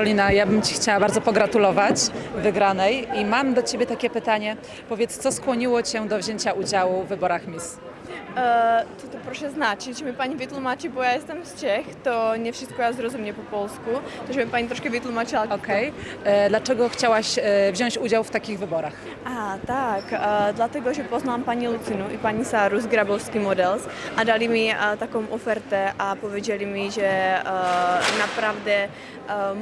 Karolina, ja bym Ci chciała bardzo pogratulować wygranej i mam do Ciebie takie pytanie. Powiedz, co skłoniło Cię do wzięcia udziału w wyborach Miss? E, to to proszę znaczyć, czy mi pani wytłumaczy, bo ja jestem z Czech, to nie wszystko ja zrozumiem po polsku, to żeby pani troszkę wytłumaczyła. Okej. E, Dlaczego chciałaś e, wziąć udział w takich wyborach? A, tak, e, dlatego, że poznałam pani Lucynu i pani Saru z Grabowski Models, a dali mi e, taką ofertę, a powiedzieli mi, że e, naprawdę e,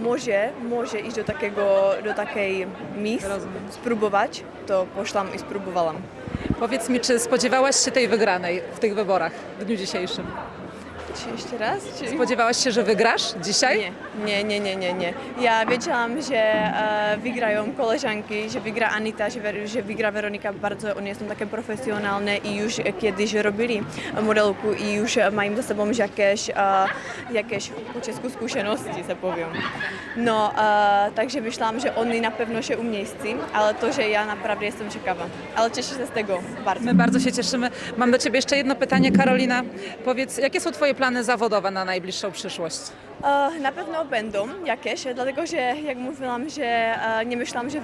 może, może iść do takiego, do takiej Miss, Rozumiem. spróbować, to poszłam i spróbowałam. Powiedz mi, czy spodziewałaś się tej wygranej w tych wyborach w dniu dzisiejszym? Jeszcze raz? Czy... Spodziewałaś się, że wygrasz dzisiaj? Nie, nie, nie, nie, nie. Ja wiedziałam, że e, wygrają koleżanki, że wygra Anita, że, że wygra Weronika. Bardzo one są takie profesjonalne i już kiedyś robili modelku i już mają za sobą jakieś, e, jakieś po czesku zkušenosti, se powiem. No, e, takže myślałam, że oni na pewno się umieści, ale to, że ja naprawdę jestem ciekawa. Ale cieszę się z tego bardzo. My bardzo się cieszymy. Mam do Ciebie jeszcze jedno pytanie, Karolina. Powiedz, jakie są Twoje plany zawodowe na najbliższą przyszłość? E, Na pewno będą jakieś, dlatego że jak mówiłam, że e, nie myślałam, że,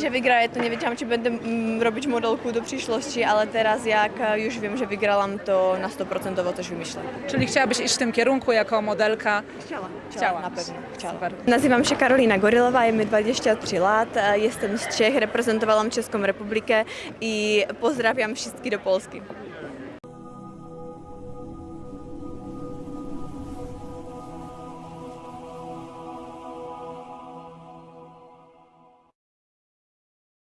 że wygraję, to nie wiedziałam, czy będę mm, robić modelku do przyszłości, ale teraz jak e, już wiem, że wygrałam, to na 100% coś wymyślę. Czyli chciałabyś iść w tym kierunku jako modelka? Chciała. Chciała. na pewno. Chciała. Super. Nazywam się Karolina Gorylowa, mam 23 lat, jestem z Czech, reprezentowałam Česką Republikę i pozdrawiam wszystkich do Polski.